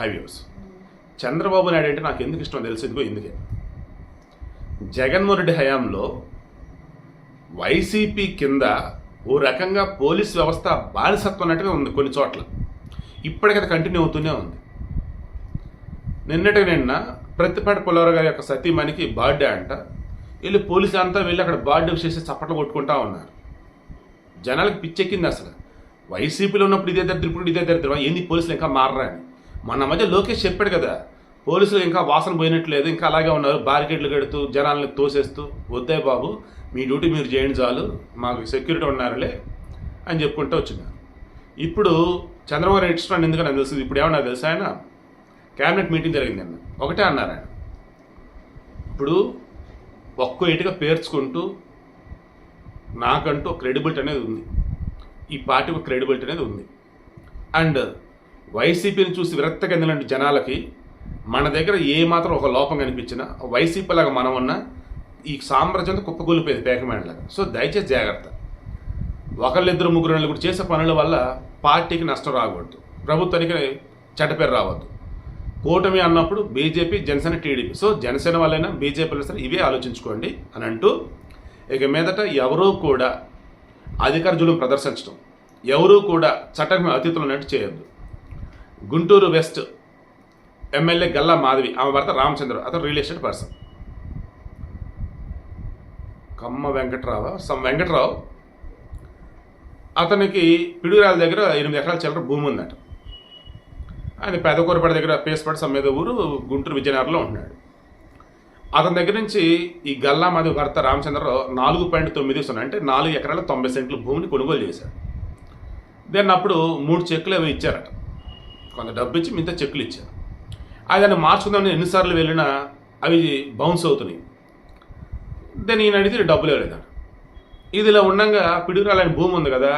Highways Chandrababu Naidu అంటే నాకు ఎందుకు ఇష్టం తెలుసు? ఇదిగో ఎందుకే జగన్మోహన్ రెడ్డి హయాంలో వైసీపీ కింద ఓ రకంగా పోలీస్ వ్యవస్థ బానిసత్వం అన్నట్టుగా ఉంది కొన్ని చోట్ల. ఇప్పటికీ కంటిన్యూ అవుతూనే ఉంది. నిన్నటి నిన్న ప్రతిపాటి పుల్లవరావు గారి యొక్క సతీమణికి బర్త్డే అంట. వెళ్ళి పోలీసులు అంతా వెళ్ళి అక్కడ బర్త్డే చేసి చప్పట్లు కొట్టుకుంటా ఉన్నారు. జనాలకు పిచ్చెక్కింది అసలు. వైసీపీలో ఉన్నప్పుడు ఇదే దరిద్రం ఇప్పుడు ఇదే దరిద్రం. ఏంది పోలీసులు ఇంకా మారరా అని. మన మధ్య లోకేష్ చెప్పాడు కదా పోలీసులు ఇంకా వాసన పోయినట్లేదు ఇంకా అలాగే ఉన్నారు బారికేడ్లు కడుతూ జనాల్ని తోసేస్తూ వద్దే బాబు మీ డ్యూటీ మీరు చేయండి చాలు మాకు సెక్యూరిటీ ఉన్నారులే అని చెప్పుకుంటూ వచ్చినారు. ఇప్పుడు చంద్రబాబు నాయుడు ఇష్టం ఎందుకని నాకు తెలుసు ఇప్పుడు ఏమన్నా తెలుసా ఆయన? క్యాబినెట్ మీటింగ్ జరిగింది అన్న. ఒకటే అన్నారు ఆయన. ఇప్పుడు ఒక్కో ఇటుగా పేర్చుకుంటూ నాకంటూ క్రెడిబిలిటీ అనేది ఉంది. ఈ పార్టీ ఒక క్రెడిబిలిటీ అనేది ఉంది. అండ్ వైసీపీని చూసి విరక్త చెందిన జనాలకి. మన దగ్గర ఏ మాత్రం ఒక లోపం కనిపించినా వైసీపీ లాగా మనం ఉన్న ఈ సామ్రాజ్యంతో కుప్పగొలిపోయేది పేకమేడలాగా సో దయచేసి జాగ్రత్త. ఒకళ్ళిద్దరు ముగ్గురు నలుగురు చేసే పనుల వల్ల పార్టీకి నష్టం రాకూడదు. ప్రభుత్వానికి చెడ్డపేరు రావద్దు. కూటమి అన్నప్పుడు BJP Janasena TDP. So Janasena వాళ్ళైనా బీజేపీ సరే ఇవే ఆలోచించుకోండి అని అంటూ ఇక మీదట ఎవరూ కూడా అధికార జులు ప్రదర్శించడం ఎవరూ కూడా చట్టం అతిథులు అన్నట్టు చేయొద్దు. గుంటూరు వెస్ట్ ఎమ్మెల్యే గల్లా మాధవి ఆమె భర్త రామచంద్ర అతను real estate person Kamma Venkatrao? Some Venkatrao. అతనికి పిడుగురాల దగ్గర ఎనిమిది ఎకరాల చిల్లర భూమి ఉందట. ఆయన పెదకూరపేట దగ్గర పేసపేట సమ్మేద ఊరు గుంటూరు విజయనగరంలో ఉంటున్నాడు. అతని దగ్గర నుంచి ఈ గల్లా మాధవి భర్త రామచంద్రరావు నాలుగు పాయింట్ తొమ్మిది సున్నా అంటే నాలుగు ఎకరాల తొంభై సెంట్ల భూమిని కొనుగోలు చేశాడు. దాన్ని అప్పుడు మూడు చెక్కులు అవి ఇచ్చారట. కొంత డబ్బు ఇచ్చి మిగతా చెక్కులు ఇచ్చాను. అది దాన్ని మార్చుకుందామని ఎన్నిసార్లు వెళ్ళినా అవి బౌన్స్ అవుతున్నాయి. దాన్ని ఈయన అడిగితే డబ్బులు ఇవ్వలేదట ఇది ఇలా ఉండగా పిడుగురాలని భూమి ఉంది కదా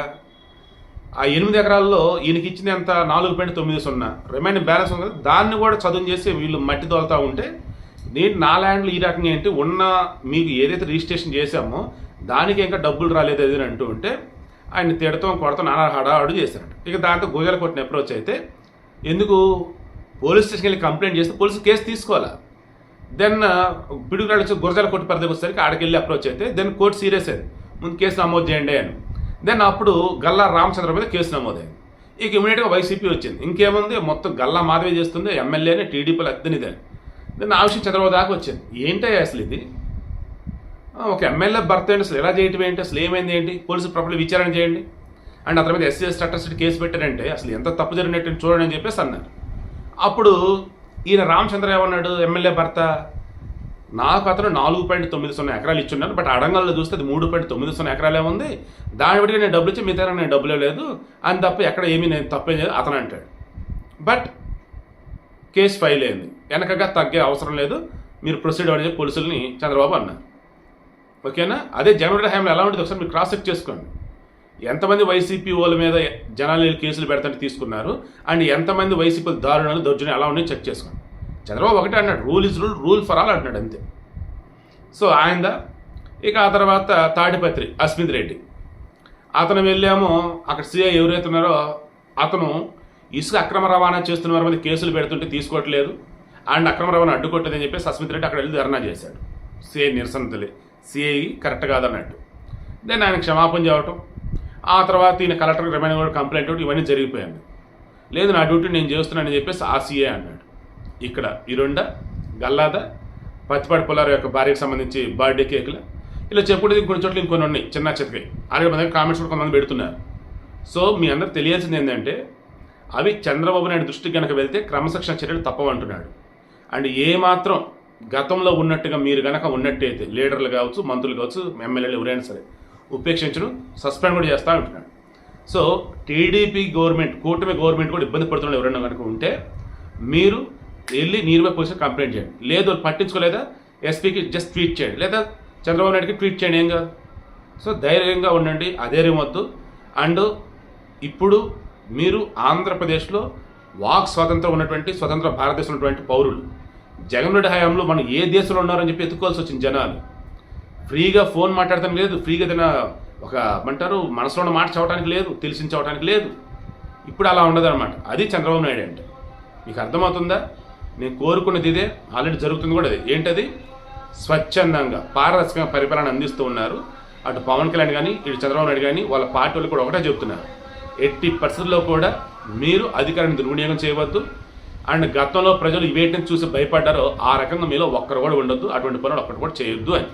ఆ ఎనిమిది ఎకరాల్లో ఈయనకి ఇచ్చింది ఎంత? నాలుగు పాయింట్ తొమ్మిది సున్నా. రిమైనింగ్ బ్యాలెన్స్ ఉంది కదా దాన్ని కూడా చదువు చేసి వీళ్ళు మట్టి తోలుతూ ఉంటే నేను నా ల్యాండ్లు ఈ రకంగా ఏంటి? ఉన్న మీకు ఏదైతే రిజిస్ట్రేషన్ చేశామో దానికి ఇంకా డబ్బులు రాలేదు అది అంటూ ఉంటే ఆయన తిడతాం కొడతాం నానా హడాడు చేశారంట. ఇక దాంతో గోజాల కొట్టిన అప్రోచ్ అయితే ఎందుకు పోలీస్ స్టేషన్కి వెళ్ళి కంప్లైంట్ చేస్తే పోలీసు కేసు తీసుకోవాలా? దెన్ పిడుగురాడు వచ్చి గురజాల కోర్టు పరిధికి ఆడికి వెళ్ళి అప్రోచ్ అయితే దెన్ కోర్టు సీరియస్ అయింది. ముందు కేసు నమోదు చేయండి అని. దెన్ అప్పుడు గల్లా రామచంద్ర మీద కేసు నమోదైంది. ఇక ఇమీడియట్గా వైసీపీ వచ్చింది. ఇంకేముంది? మొత్తం గల్లా మాధవి చేస్తుంది ఎమ్మెల్యేనే టీడీపీలు అద్దనిదే దెన్ ఆ విషయం చంద్రబాబు దాకా వచ్చింది. ఏంటయ్యా అసలు ఇది? ఒక ఎమ్మెల్యే భర్త ఏంటి అసలు? ఎలా చేయటం ఏంటి అసలు? ఏమైంది ఏంటి? పోలీసు ప్రపంచ విచారణ చేయండి. అండ్ అతని మీద ఎస్సీ ఎస్టీ అట్రాసిటీ కేసు పెట్టారంటే అసలు ఎంత తప్పు జరిగినట్టు చూడండి అని చెప్పేసి అన్నారు అప్పుడు ఈయన రామచంద్ర ఏమన్నాడు ఎమ్మెల్యే భర్త నాకు అతను నాలుగు పాయింట్ తొమ్మిది సున్నా ఎకరాలు ఇచ్చున్నాను బట్ అడంగల్లో చూస్తే అది మూడు పాయింట్ తొమ్మిది సున్నా ఎకరాలే ఉంది. దాన్ని బట్టి నేను డబ్బులు ఇచ్చి మిగతా నేను డబ్బులు లేదు. అని తప్ప ఎక్కడ ఏమీ నేను తప్పేం లేదు అతను అంటాడు. బట్ కేసు ఫైల్ అయింది. వెనకగా తగ్గే అవసరం లేదు. మీరు ప్రొసీడ్ అవ్వని చెప్పి పోలీసుల్ని చంద్రబాబు అన్నారు. ఓకేనా? అదే జనవరి హయాంలో ఎలా ఉంటుంది? ఒకసారి మీరు క్రాస్ చెక్ చేసుకోండి. ఎంతమంది వైసీపీ వాళ్ళ మీద జనాలు కేసులు పెడతానికి తీసుకున్నారు? అండ్ ఎంతమంది వైసీపీ దారుణాలు దౌర్జన్యం ఎలా ఉన్నాయో చెక్ చేసుకోండి చంద్రబాబు ఒకటే అన్నాడు rule is rule rule for all అంటున్నాడు అంతే. సో ఆయనదా ఇక ఆ తర్వాత తాడిపత్రి అస్మిత్ రెడ్డి. అతను వెళ్ళామో అక్కడ సీఐ ఎవరైతే ఉన్నారో అతను ఇసుక అక్రమ రవాణా చేస్తున్న వారి మీద కేసులు పెడుతుంటే తీసుకోవట్లేదు. అండ్ అక్రమ రవాణా అడ్డుకొట్టదని చెప్పేసి అస్మిత్ రెడ్డి అక్కడ వెళ్ళి ధర్నా చేశాడు. సిఐ నిరసన సిఐ కరెక్ట్ కాదన్నట్టు. దెన్ ఆయన క్షమాపణ చేయటం ఆ తర్వాత ఈయన కలెక్టర్ రిమైనింగ్ కూడా కంప్లైంట్ ఒకటి ఇవన్నీ జరిగిపోయింది లేదు నా డ్యూటీ నేను చేస్తున్నానని చెప్పేసి ఆ అన్నాడు. ఇక్కడ ఇరుండ గల్లాద పచ్చిపాటి పొలారు యొక్క భార్యకు సంబంధించి బర్త్డే కేకులు. ఇలా చెప్పుకుంటే కొన్ని చోట్ల ఇంకొన్ని ఉన్నాయి చిన్న చితకాయి అలాగే మన దగ్గర కామెంట్స్ కూడా కొంతమంది పెడుతున్నారు. సో మీ అందరు తెలియాల్సింది ఏంటంటే అవి చంద్రబాబు నాయుడు దృష్టికి కనుక వెళ్తే క్రమశిక్షణ చర్యలు తప్పవంటున్నాడు. అండ్ ఏ మాత్రం గతంలో ఉన్నట్టుగా మీరు కనుక ఉన్నట్టయితే లీడర్లు కావచ్చు మంత్రులు కావచ్చు ఎమ్మెల్యేలు ఎవరైనా సరే ఉపేక్షించడం సస్పెండ్ కూడా చేస్తా ఉంటున్నాడు సో టీడీపీ గవర్నమెంట్ కూటమి గవర్నమెంట్ కూడా ఇబ్బంది పడుతున్న ఎవరైనా కనుక ఉంటే మీరు వెళ్ళి నీరుపై పోలీసు కంప్లైంట్ చేయండి. లేదు పట్టించుకోలేదా? ఎస్పీకి జస్ట్ ట్వీట్ చేయండి. లేదా చంద్రబాబు నాయుడుకి ట్వీట్ చేయండి ఏం కాదు. సో ధైర్యంగా ఉండండి అధైర్యం వద్దు. అండ్ ఇప్పుడు మీరు ఆంధ్రప్రదేశ్లో వాక్ స్వాతంత్రం ఉన్నటువంటి స్వతంత్ర భారతదేశంలో ఉన్నటువంటి పౌరులు. జగన్ రెడ్డి హయాంలో మనం ఏ దేశంలో ఉన్నారని చెప్పి ఎత్తుకోవాల్సి వచ్చింది జనాలు. ఫ్రీగా ఫోన్ మాట్లాడటానికి లేదు ఫ్రీగా ఏదైనా ఒక ఏమంటారు మనసులో ఉన్న మాట చదవటానికి లేదు తెలిసించవటానికి లేదు. ఇప్పుడు అలా ఉండదు అనమాట అది చంద్రబాబు నాయుడు అంటే. మీకు అర్థమవుతుందా? నేను కోరుకున్నది ఇదే ఆల్రెడీ జరుగుతుంది కూడా అదే. ఏంటది? స్వచ్ఛందంగా పారదర్శకంగా పరిపాలన అందిస్తూ ఉన్నారు. అటు పవన్ కళ్యాణ్ కానీ ఇటు చంద్రబాబు నాయుడు కానీ వాళ్ళ పార్టీ వాళ్ళు కూడా ఒకటే చెప్తున్నారు ఎట్టి పరిస్థితుల్లో కూడా మీరు అధికారాన్ని దుర్వినియోగం చేయవద్దు. అండ్ గతంలో ప్రజలు వేటిని చూసి భయపడ్డారో ఆ రకంగా మీలో ఒక్కరు కూడా ఉండొద్దు. అటువంటి పనులు ఒక్కటి కూడా చేయొద్దు అని.